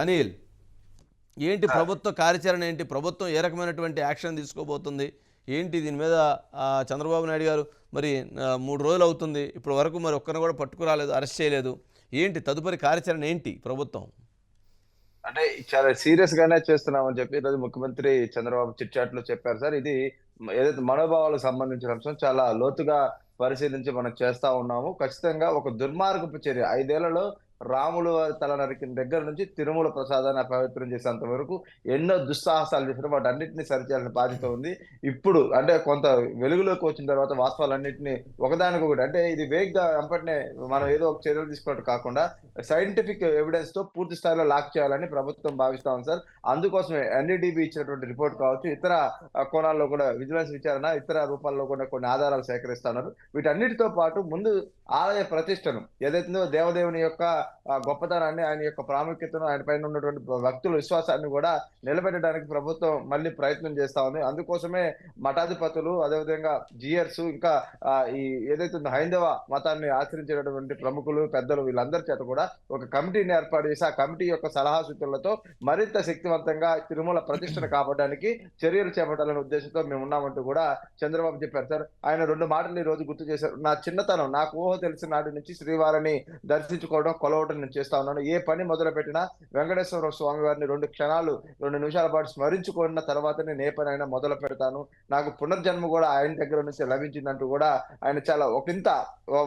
అనిల్ ఏంటి ప్రభుత్వ కార్యాచరణ ఏంటి? ప్రభుత్వం ఏ రకమైనటువంటి యాక్షన్ తీసుకోబోతుంది? ఏంటి దీని మీద చంద్రబాబు నాయుడు గారు మరి మూడు రోజులు అవుతుంది. ఇప్పటి వరకు మరి ఒక్కరిని కూడా పట్టుకురాలేదు అరెస్ట్ చేయలేదు. ఏంటి తదుపరి కార్యాచరణ ఏంటి ప్రభుత్వం? అంటే చాలా సీరియస్ గానే చేస్తున్నామని చెప్పి ఈరోజు ముఖ్యమంత్రి చంద్రబాబు చిట్చాట్లో చెప్పారు సార్. ఇది ఏదైతే మనోభావాలకు సంబంధించిన అంశం చాలా లోతుగా పరిశీలించి మనం చేస్తా ఉన్నాము. ఖచ్చితంగా ఒక దుర్మార్గపు చర్య. ఐదేళ్ళలో రాములు వారి తల నరికిన దగ్గర నుంచి తిరుమల ప్రసాదాన్ని అపవిత్రం చేసేంత వరకు ఎన్నో దుస్సాహసాలు చేసిన వాటి అన్నింటినీ సరిచేయాల్సిన బాధ్యత ఉంది. ఇప్పుడు అంటే కొంత వెలుగులోకి వచ్చిన తర్వాత వాస్తవాలన్నింటినీ ఒకదానికొకటి అంటే ఇది వేగ్గా వెంపటనే మనం ఏదో ఒక చర్యలు తీసుకోవడం కాకుండా సైంటిఫిక్ ఎవిడెన్స్తో పూర్తి స్థాయిలో లాక్ చేయాలని ప్రభుత్వం భావిస్తా ఉంది సార్. అందుకోసమే ఎన్డీడీబీ ఇచ్చినటువంటి రిపోర్ట్ కావచ్చు ఇతర కోణాల్లో కూడా విజిలెన్స్ విచారణ ఇతర రూపాల్లో కూడా కొన్ని ఆధారాలు సేకరిస్తున్నారు వీటన్నిటితో పాటు ముందు ఆలయ ప్రతిష్టను ఏదైతుందో దేవదేవుని యొక్క గొప్పతనాన్ని ఆయన యొక్క ప్రాముఖ్యతను ఆయన పైన ఉన్నటువంటి భక్తుల విశ్వాసాన్ని కూడా నిలబెట్టడానికి ప్రభుత్వం మళ్ళీ ప్రయత్నం చేస్తా ఉంది. అందుకోసమే మఠాధిపతులు అదేవిధంగా జియర్స్ ఇంకా ఈ ఏదైతే హైందవ మతాన్ని ఆచరించేటటువంటి ప్రముఖులు పెద్దలు వీళ్ళందరి చేత కూడా ఒక కమిటీని ఏర్పాటు చేసి ఆ కమిటీ యొక్క సలహా సూచనలతో మరింత శక్తివంతంగా తిరుమల ప్రతిష్టను కాపాడడానికి చర్యలు చేపట్టాలనే ఉద్దేశంతో మేము ఉన్నామంటూ కూడా చంద్రబాబు చెప్పారు. సార్ ఆయన రెండు మాటలు ఈ రోజు గుర్తు చేశారు. నా చిన్నతనం నాకు ఊహ తెలిసిన నాటి నుంచి శ్రీవారిని దర్శించుకోవడం ఒకటి నేను చేస్తా ఉన్నాను. ఏ పని మొదలు పెట్టినా వెంకటేశ్వర స్వామి వారిని రెండు క్షణాలు రెండు నిమిషాల పాటు స్మరించుకున్న తర్వాత నేను ఏ పని అయినా మొదలు పెడతాను. నాకు పునర్జన్మ కూడా ఆయన దగ్గర నుంచి లభించిందంటూ కూడా ఆయన చాలా ఒకంత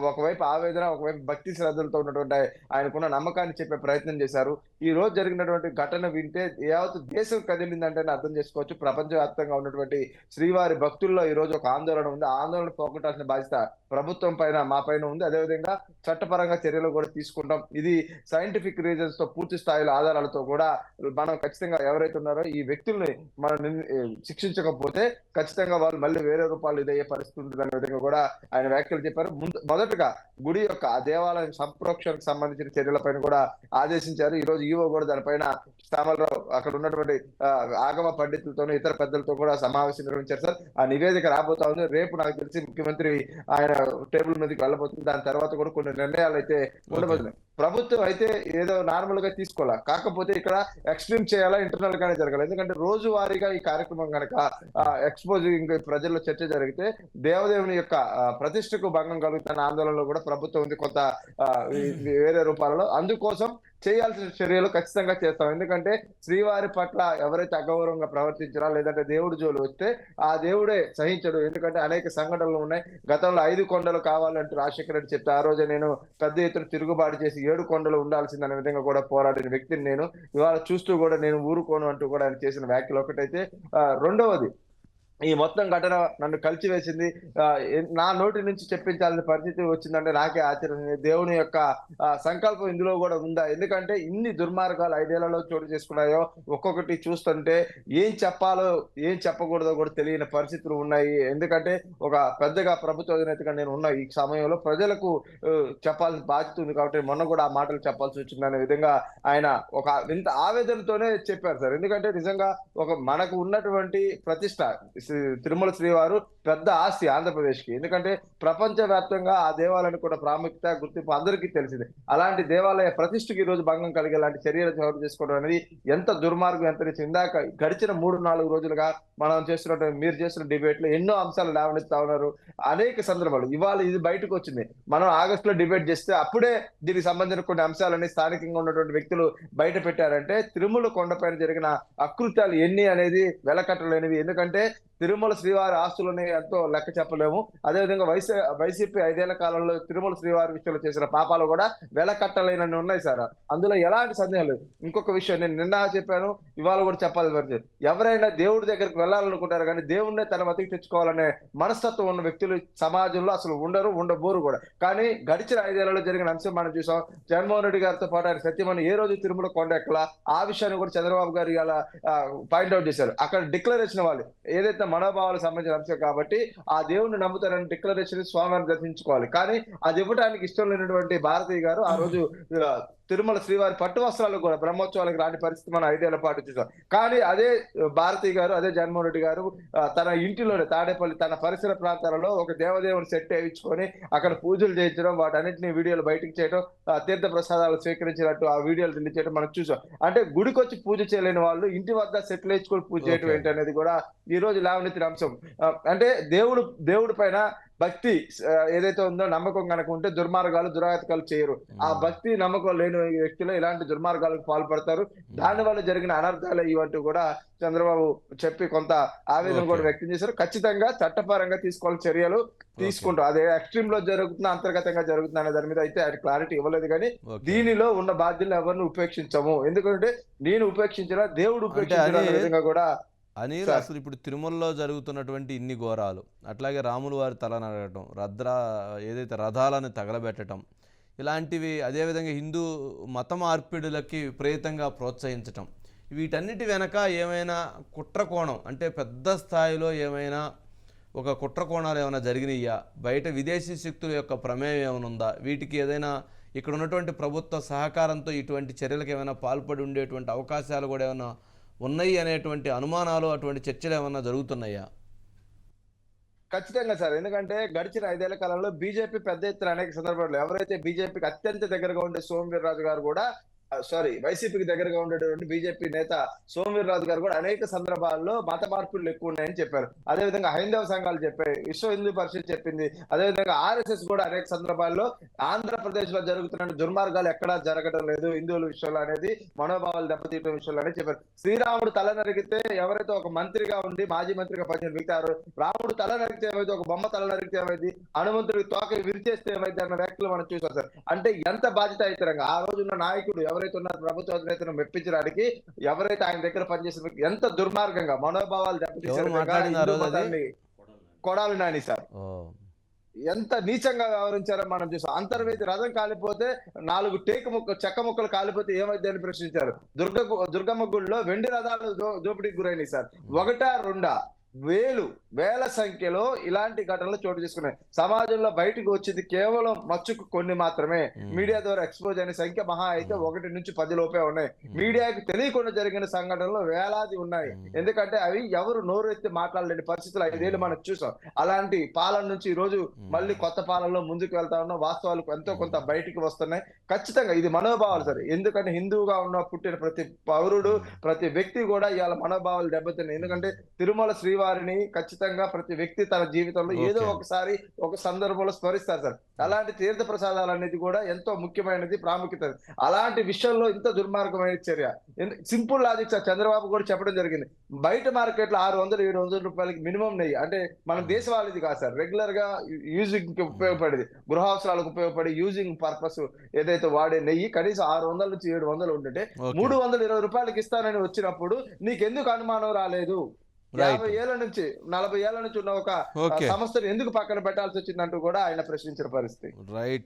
ఒకవైపు ఆవేదన ఒకవైపు భక్తి శ్రద్ధలతో ఉన్నటువంటి ఆయనకున్న నమ్మకాన్ని చెప్పే ప్రయత్నం చేశారు. ఈ రోజు జరిగినటువంటి ఘటన వింటే యావత్ దేశం కదిలిందంటే అర్థం చేసుకోవచ్చు. ప్రపంచవ్యాప్తంగా ఉన్నటువంటి శ్రీవారి భక్తుల్లో ఈ రోజు ఒక ఆందోళన ఉంది. ఆందోళన పోగొట్టాల్సిన బాధ్యత ప్రభుత్వం పైన మా పైన ఉంది. అదేవిధంగా చట్టపరంగా చర్యలు కూడా తీసుకుంటాం. ఇది సైంటిఫిక్ రీజన్స్తో పూర్తి స్థాయిలో ఆధారాలతో కూడా మనం ఖచ్చితంగా ఎవరైతే ఉన్నారో ఈ వ్యక్తుల్ని మనం శిక్షించకపోతే ఖచ్చితంగా వాళ్ళు మళ్ళీ వేరే రూపాయలు ఇదయ్యే పరిస్థితి ఉంటుంది అనే విధంగా కూడా ఆయన వ్యాఖ్యలు చెప్పారు. ముందు మొదటగా గుడి యొక్క ఆ దేవాలయం సంప్రోక్షణకు సంబంధించిన చర్యలపైన కూడా ఆదేశించారు. ఈ రోజు ఈవో కూడా దానిపైన శ్యామలరావు అక్కడ ఉన్నటువంటి ఆగమ పండితులతోనూ ఇతర పెద్దలతో కూడా సమావేశం నిర్వహించారు సార్. ఆ నివేదిక రాబోతా ఉంది. రేపు నాకు తెలిసి ముఖ్యమంత్రి ఆయన టేబుల్ మీదకి వెళ్ళబోతుంది. దాని తర్వాత కూడా కొన్ని నిర్ణయాలు అయితే ఉండబోతున్నాయి. ప్రభుత్వం అయితే ఏదో నార్మల్గా తీసుకోవాలా? కాకపోతే ఇక్కడ ఎక్స్ట్రీమ్ చేయాలా ఇంటర్నల్ గానే జరగాలి. ఎందుకంటే రోజువారీగా ఈ కార్యక్రమం కనుక ఎక్స్పోజింగ్ ప్రజల్లో చర్చ జరిగితే దేవదేవుని యొక్క ప్రతిష్టకు భంగం కలుగుతున్న ఆందోళనలో కూడా ప్రభుత్వం ఉంది కొంత ఆ, వేరే రూపాలలో. అందుకోసం చేయాల్సిన చర్యలు ఖచ్చితంగా చేస్తాం. ఎందుకంటే శ్రీవారి పట్ల ఎవరైతే అగౌరవంగా ప్రవర్తించారా లేదంటే దేవుడు జోలు వస్తే ఆ దేవుడే సహించడు. ఎందుకంటే అనేక సంఘటనలు ఉన్నాయి. గతంలో ఐదు కొండలు కావాలంటూ రాజశేఖర రెడ్డి చెప్తే ఆ రోజు నేను పెద్ద ఎత్తున తిరుగుబాటు చేసి ఏడు కొండలు ఉండాల్సిందనే విధంగా కూడా పోరాడిన వ్యక్తిని నేను. ఇవాళ చూస్తూ కూడా నేను ఊరుకోను అంటూ కూడా ఆయన చేసిన వ్యాఖ్యలు ఒకటైతే రెండవది ఈ మొత్తం ఘటన నన్ను కలిచివేసింది నా నోటి నుంచి చెప్పించాల్సిన పరిస్థితి వచ్చిందంటే నాకే ఆశ్చర్యం. దేవుని యొక్క సంకల్పం ఇందులో కూడా ఉందా? ఎందుకంటే ఇన్ని దుర్మార్గాలు ఐదేళ్ళలో చోటు చేసుకున్నాయో ఒక్కొక్కటి చూస్తుంటే ఏం చెప్పాలో ఏం చెప్పకూడదో కూడా తెలియని పరిస్థితులు ఉన్నాయి. ఎందుకంటే ఒక పెద్దగా ప్రభుత్వ అధినేతగా నేను ఉన్న ఈ సమయంలో ప్రజలకు చెప్పాల్సిన బాధ్యత ఉంది కాబట్టి మొన్న కూడా ఆ మాటలు చెప్పాల్సి వచ్చింది అనే విధంగా ఆయన ఒక ఇంత ఆవేదనతోనే చెప్పారు సార్. ఎందుకంటే నిజంగా ఒక మనకు ఉన్నటువంటి ప్రతిష్ట తిరుమల శ్రీవారు పెద్ద ఆస్తి ఆంధ్రప్రదేశ్కి ఎందుకంటే ప్రపంచ వ్యాప్తంగా ఆ దేవాలయానికి కూడా ప్రాముఖ్యత గుర్తింపు అందరికీ తెలిసింది. అలాంటి దేవాలయ ప్రతిష్టకి ఈ రోజు భంగం కలిగే లాంటి చర్యలు చోటు చేసుకోవడం అనేది ఎంత దుర్మార్గం ఎంత ఇందాక గడిచిన మూడు నాలుగు రోజులుగా మనం చేస్తున్నటువంటి మీరు చేస్తున్న డిబేట్లో ఎన్నో అంశాలు లేవనెత్తా ఉన్నారు. అనేక సందర్భాలు. ఇవాళ ఇది బయటకు వచ్చింది. మనం ఆగస్ట్లో డిబేట్ చేస్తే అప్పుడే దీనికి సంబంధించిన కొన్ని అంశాలని స్థానికంగా ఉన్నటువంటి వ్యక్తులు బయట పెట్టారంటే తిరుమల కొండపైన జరిగిన అకృత్యాలు ఎన్ని అనేది వెలకట్టలేనివి. ఎందుకంటే తిరుమల శ్రీవారి ఆస్తులని ఎంతో లెక్క చెప్పలేము. అదేవిధంగా వైసీ వైసీపీ ఐదేళ్ళ కాలంలో తిరుమల శ్రీవారి విషయంలో చేసిన పాపాలు కూడా వెలకట్టలేనని ఉన్నాయి సార్. అందులో ఎలాంటి సందేహం లేదు. ఇంకొక విషయం నేను నిన్న చెప్పాను ఇవాళ కూడా చెప్పాలి మరి. ఎవరైనా దేవుడి దగ్గరికి వెళ్ళాలనుకుంటారు కానీ దేవుడినే తన బతికి తెచ్చుకోవాలనే మనస్తత్వం ఉన్న వ్యక్తులు సమాజంలో అసలు ఉండరు ఉండబోరు కూడా. కానీ గడిచిన ఐదేళ్ళలో జరిగిన అంశం మనం చూసాం. జగన్మోహన్ రెడ్డి గారితో పాటు ఆయన సత్యమని ఏ రోజు తిరుమల కొండ ఆ విషయాన్ని కూడా చంద్రబాబు గారు ఇలా పాయింట్అవుట్ చేశారు. అక్కడ డిక్లరేషన్ వాళ్ళు ఏదైతే మనోభావాలకు సంబంధించిన అంశం కాబట్టి ఆ దేవుణ్ణి నమ్ముతారని డిక్లరేషన్ స్వామిని దర్శించుకోవాలి. కానీ అది ఇవ్వడానికి ఇష్టం లేనటువంటి భారతీయ గారు ఆ రోజు తిరుమల శ్రీవారి పట్టు వస్త్రాలు కూడా బ్రహ్మోత్సవాలకు రాని పరిస్థితి మనం ఐదేళ్ళ పాటు చూసాం. కానీ అదే భారతి గారు అదే జగన్మోహన్ రెడ్డి గారు తన ఇంటిలోనే తాడేపల్లి తన పరిసర ప్రాంతాలలో ఒక దేవదేవుని సెట్ వేయించుకొని అక్కడ పూజలు చేయించడం వాటన్నిటిని వీడియోలు బయటకు చేయడం తీర్థ ప్రసాదాలు స్వీకరించినట్టు ఆ వీడియోలు రిలీజ్ చేయడం మనం చూసాం. అంటే గుడికి వచ్చి పూజ చేయలేని వాళ్ళు ఇంటి వద్ద సెటిల్ వేసుకొని పూజ చేయడం Okay. ఏంటి అనేది కూడా ఈ రోజు లేవనెత్తిన అంశం. అంటే దేవుడు దేవుడి పైన భక్తి ఏదైతే ఉందో నమ్మకం కనుక ఉంటే దుర్మార్గాలు దురాగతకాలు చేయరు. ఆ భక్తి నమ్మకం లేని వ్యక్తులు ఇలాంటి దుర్మార్గాలకు పాల్పడతారు. దాని వల్ల జరిగిన అనర్థాలు ఇవంటి కూడా చంద్రబాబు చెప్పి కొంత ఆవేదన. కూడా వ్యక్తం చేశారు. ఖచ్చితంగా చట్టపరంగా తీసుకోవాల్సిన చర్యలు తీసుకుంటారు అదే ఎక్స్ట్రీమ్లో జరుగుతున్నా అంతర్గతంగా జరుగుతున్నా అనే దాని మీద అయితే ఆయన క్లారిటీ ఇవ్వలేదు కానీ. దీనిలో ఉన్న బాధ్యులను ఎవరిని ఉపేక్షించము? ఎందుకంటే నేను ఉపేక్షించిన దేవుడు ఉపేక్షించిన విధంగా కూడా సార్. అసలు ఇప్పుడు తిరుమలలో జరుగుతున్నటువంటి ఇన్ని ఘోరాలు అట్లాగే రాముల వారి తల నరగటం రద్ర ఏదైతే రథాలను తగలబెట్టడం ఇలాంటివి అదేవిధంగా హిందూ మత మార్పిడులకి విపరీతంగా ప్రోత్సహించటం వీటన్నిటి వెనక ఏమైనా కుట్ర కోణం అంటే పెద్ద స్థాయిలో ఏమైనా ఒక కుట్ర కోణాలు ఏమైనా జరిగినాయా బయట విదేశీ శక్తుల యొక్క ప్రమేయం ఏమైనా ఉందా వీటికి ఏదైనా ఇక్కడ ఉన్నటువంటి ప్రభుత్వ సహకారంతో ఇటువంటి చర్యలకు ఏమైనా పాల్పడి ఉండేటువంటి అవకాశాలు కూడా ఏమైనా ఉన్నాయి అనేటువంటి అనుమానాలు అటువంటి చర్చలు ఏమైనా జరుగుతున్నాయా? ఖచ్చితంగా సార్. ఎందుకంటే గడిచిన ఐదేళ్ళ కాలంలో బీజేపీ పెద్ద ఎత్తున అనేక సందర్భాల్లో ఎవరైతే బీజేపీకి అత్యంత దగ్గరగా ఉండే సోమవీర్రాజు గారు కూడా సారీ వైసీపీకి దగ్గరగా ఉండేటువంటి బీజేపీ నేత సోమవీర్రాజు గారు కూడా అనేక సందర్భాల్లో మత మార్పులు ఎక్కువ ఉన్నాయని చెప్పారు. అదేవిధంగా హైందవ సంఘాలు చెప్పాయి విశ్వ హిందూ పరిషత్ చెప్పింది. అదేవిధంగా ఆర్ఎస్ఎస్ కూడా అనేక సందర్భాల్లో ఆంధ్రప్రదేశ్లో జరుగుతున్న దుర్మార్గాలు ఎక్కడా జరగడం లేదు. హిందువుల విషయంలో అనేది మనోభావాలు దెబ్బతీయడం విషయంలో అనేది చెప్పారు. శ్రీరాముడు తల నరిగితే ఎవరైతే ఒక మంత్రిగా ఉండి మాజీ మంత్రిగా పనిచేసిన వ్యక్తి రాముడు తల నరిగితే ఏమైంది? ఒక బొమ్మ తల నరిగితే ఏమైంది? హనుమంతుడికి తోక విరిచేస్తే ఏమైంది? అన్న వ్యాఖ్యలు మనం చూసాం సార్. అంటే ఎంత బాధ్యతాయుతంగా ఆ రోజున నాయకుడు ఎవరు ఎవరైతే ఉన్నారో ప్రభుత్వ అధినేతను మెప్పించడానికి ఎవరైతే ఆయన దగ్గర పనిచేసిన ఎంత దుర్మార్గంగా మనోభావాలు దెబ్బతీసే ఎవరు విధంగా మాట్లాడింది ఆ హిందూ రోజు అది? మతాన్ని? కొడాలి నాని సార్. ఎంత నీచంగా వ్యవహరించారో మనం చూసాం. అంతర్వేది రథం కాలిపోతే నాలుగు టేకు ముక్క చెక్క ముక్కలు కాలిపోతే ఏమైంది అని ప్రశ్నించారు. దుర్గ దుర్గమ్మ గుడిలో వెండి రథాలు దోపిడీకి గురైనాయి సార్. ఒకటా రెండా? వేలు వేల సంఖ్యలో ఇలాంటి ఘటనలు చోటు చేసుకున్నాయి. సమాజంలో బయటకు వచ్చింది కేవలం మచ్చుకు కొన్ని మాత్రమే. మీడియా ద్వారా ఎక్స్పోజ్ అయిన సంఖ్య మహా అయితే. ఒకటి నుంచి పది లోపే ఉన్నాయి. మీడియాకి తెలియకుండా జరిగిన సంఘటనలు వేలాది ఉన్నాయి. ఎందుకంటే అవి ఎవరు నోరెత్తి మాట్లాడలేని పరిస్థితులు ఐదేళ్ళు మనం చూసాం. అలాంటి పాలన నుంచి ఈ రోజు మళ్ళీ కొత్త పాలనలో ముందుకు వెళ్తా ఉన్నాం. వాస్తవాలు ఎంతో కొంత బయటికి వస్తున్నాయి. ఖచ్చితంగా ఇది మనోభావాలు సరే. ఎందుకంటే హిందువుగా ఉన్న పుట్టిన ప్రతి పౌరుడు ప్రతి వ్యక్తి కూడా ఇవాళ మనోభావాలు దెబ్బతిన్నాయి. ఎందుకంటే తిరుమల శ్రీవారిని ఖచ్చితంగా ప్రతి వ్యక్తి తన జీవితంలో ఏదో. ఒకసారి ఒక సందర్భంలో స్మరిస్తారు సార్. అలాంటి తీర్థ ప్రసాదాలు అనేది కూడా ఎంతో ముఖ్యమైనది ప్రాముఖ్యత. అలాంటి విషయంలో ఇంత దుర్మార్గమైన చర్య. Simple logic sir. చంద్రబాబు కూడా చెప్పడం జరిగింది. బయట మార్కెట్లో ఆరు వందలు ఏడు వందల రూపాయలకి మినిమం నెయ్యి. అంటే మన దేశవాళిది కాదు సార్. రెగ్యులర్గా యూజింగ్కి ఉపయోగపడేది గృహావసరాలకు ఉపయోగపడే యూజింగ్ పర్పస్ ఏదైతే వాడే నెయ్యి కనీసం ఆరు వందల నుంచి ఏడు వందలు ఉంటుంటే. మూడు వందల ఇరవై రూపాయలకి ఇస్తానని వచ్చినప్పుడు నీకెందుకు అనుమానం రాలేదు? యాభై ఏళ్ళ నుంచి నలభై ఏళ్ళ నుంచి ఉన్న ఒక సంస్థను ఎందుకు పక్కన పెట్టాల్సి వచ్చిందంటూ కూడా ఆయన ప్రశ్నించిన పరిస్థితి. రైట్